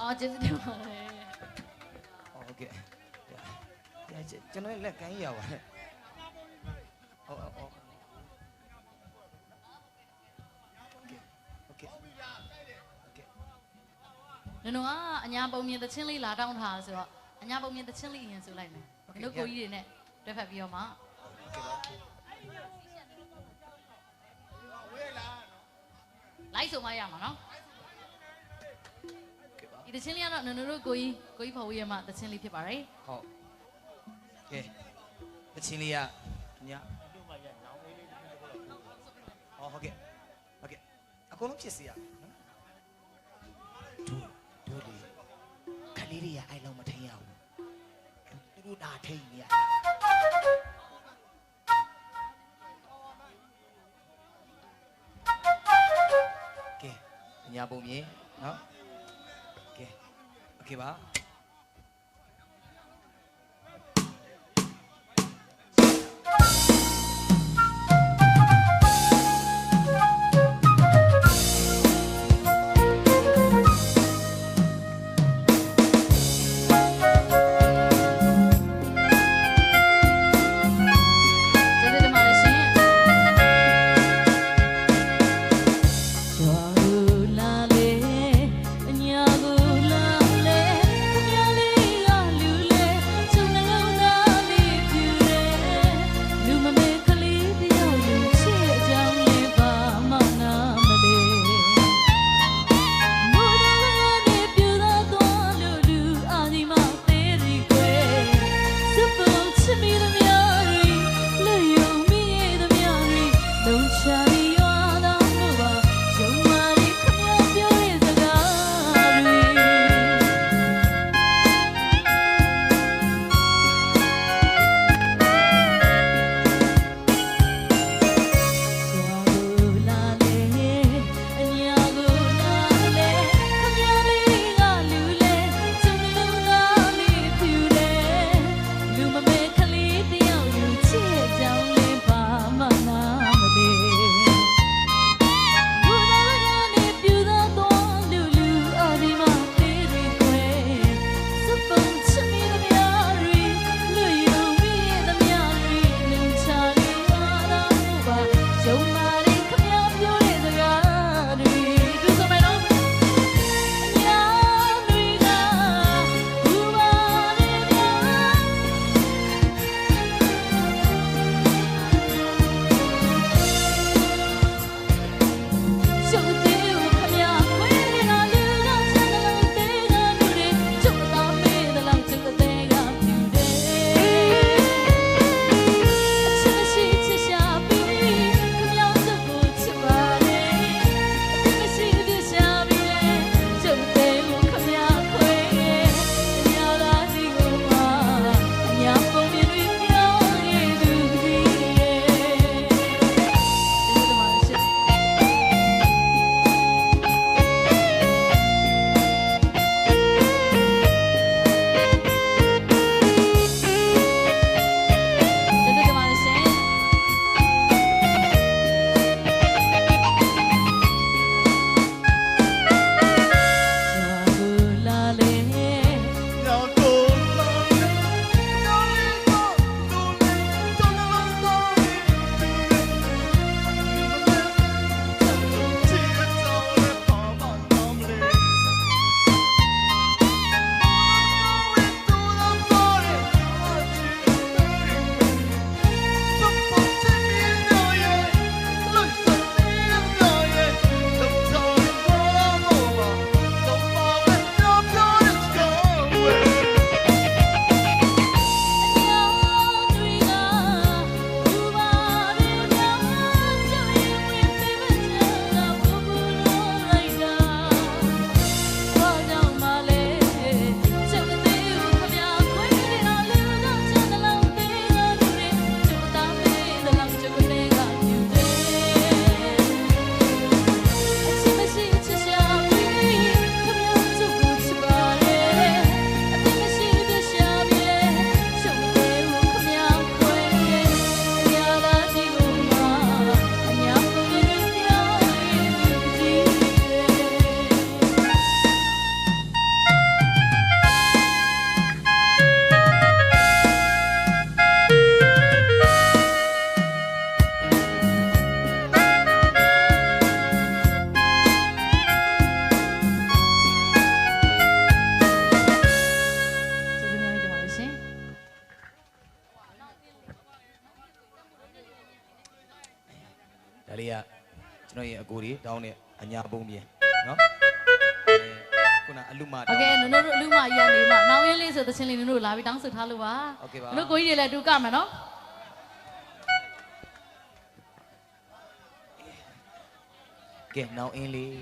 အော်ကျေးဇူးတင်ပါတယ်ဟုတ်ကဲ့ကျွန်တော်လက်ကမ်းရပါတယ်ဟုတ်ဟုတ်နင်တို့ကအညာပုံမြင်သချင်းလေးလာတောင်းထားဆိုတော့အညာပုံမြင်သချင်းလေးရင်ဆိုလိုက်မယ်နင်တို့ကိုကြီးတွေနဲ့တွဲဖက်ပြီးတော့မှလိုက်ဆိုမှရမှာနော် ဒီသချင်းလေးကတော့နင်တို့ကိုကြီးကိုကြီးဖော်ဝေးရမှသချင်းလေးဖြစ်ပါတယ်ဟုတ်ကဲတချင်းလေးကညဟောဟုတ်ကဲ့ဟုတ်ကဲ့အကုန်လုံးဖြစ်စီရနော်တို့တို့လေခလေးတွေကအဲ့လောက်မထိန်ရဘူးသူတို့ဒါထိန်နေရကဲညာပုံမြေနော်ကဲ โอ ကိုရီတောင်းတဲ့အညာပုံပြင်နော်အဲခုနအလူမ โอ တောင်း เคနင်တို့လူမကြီးကနေမှနောင်ရင်းလေးဆိုသချင်းလေးနင်တို့လာပြီးတောင်းဆိုထားလို့ပါ โอเคပါ နင်တို့ကိုကြီးတွေလည်းအတူကမယ်နော် ကဲနောင်အင်းလေး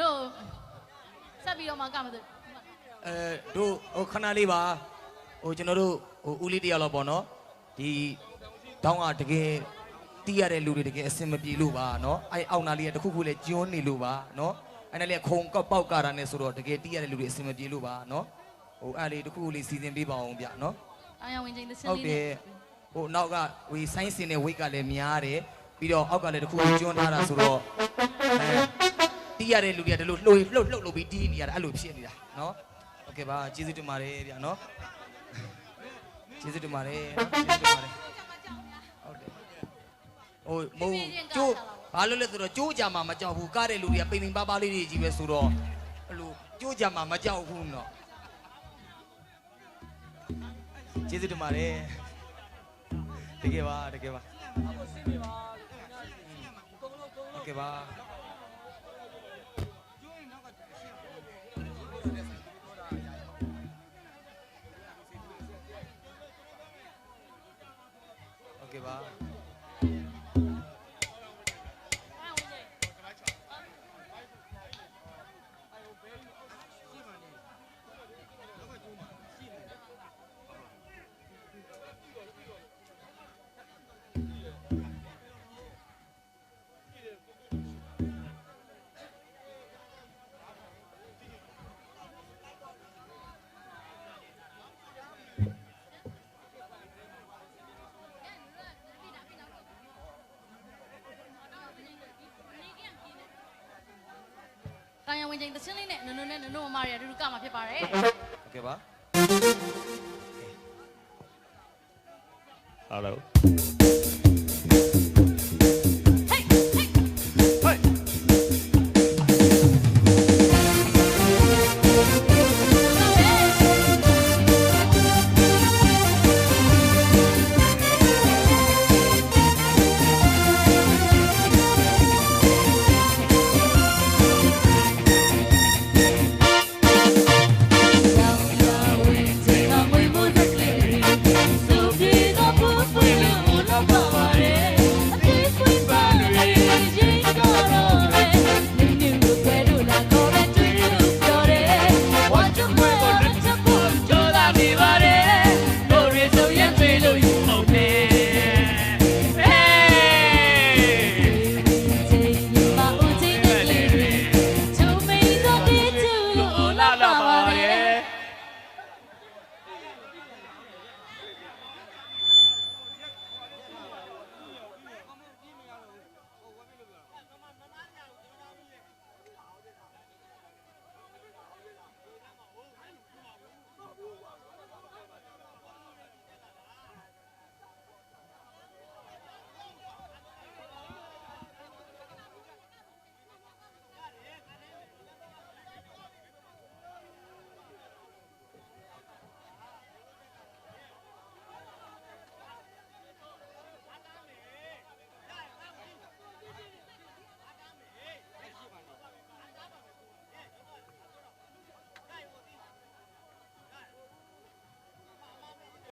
တို့ဆက်ပြီးတော့မှကမယ်ဆိုအဲတို့ဟိုခဏလေးပါဟိုကျွန်တော်တို့ဟိုဦးလေးတယောက်တော့ပေါ့နော်ဒီတောင်းကတကယ်တီးရတဲ့လူတွေတကယ်အစင်မပြေလို့ပါနော်အဲအောက်နာလေးကတခုခုလေးကျွန်းနေလို့ပါနော်အဲ့ဒါလေးခုံကောက်ပေါက်ကာတာနဲ့ဆိုတော့တကယ်တီးရတဲ့လူတွေအစင်မပြေလို့ပါနော်ဟိုအဲ့လေးတခုခုလေးစီစဉ်ပေးပါအောင်ဗျနော်တောင်ရဝင်ချိန်သချင်းဟုတ်လေးတနဲ့ယ်ဟိုနောက်ကဝေဆိုင်းစင်တဲ့ဝိတ်ကလည်းများတယ်ပြီးတော့အောက်ကလည်းတခုခုကျွန်းထားတာဆိုတော့အဲ တီးရတဲ့လူတွေကဒီလိုလှုပ်လှုပ်လှုပ်လို့ပြီးတီးနေရတာအဲ့လိုဖြစ်နေတာနော်โอเคပါကျေးဇူးတင်ပါတယ်ဗျာနော် ကျေးဇူးတင်ပါတယ်နော်ကျေးဇူးတင်ပါတယ်ဟုတ်တယ်ဟိုမဟုတ်ကျိုးဘာလို့လဲဆိုတော့ကျိုးကြမှာမကြောက်ဘူးကားတဲ့လူတွေကပိန်ပိန်ပါးပါးလေးတွေကြီးပဲဆိုတော့အဲ့လိုကျိုးကြမှာမကြောက်ဘူးနော်ကျေးဇူးတင်ပါတယ်တကယ်ပါတကယ်ပါโอเคပါ โอเคပါ ဝင်ချိန်သချင်းလေးနဲ့နင်တို့နဲ့နင်တို့မမတွေအတူတူကမှာဖြစ်ပါတယ် โอเคပါ Hello.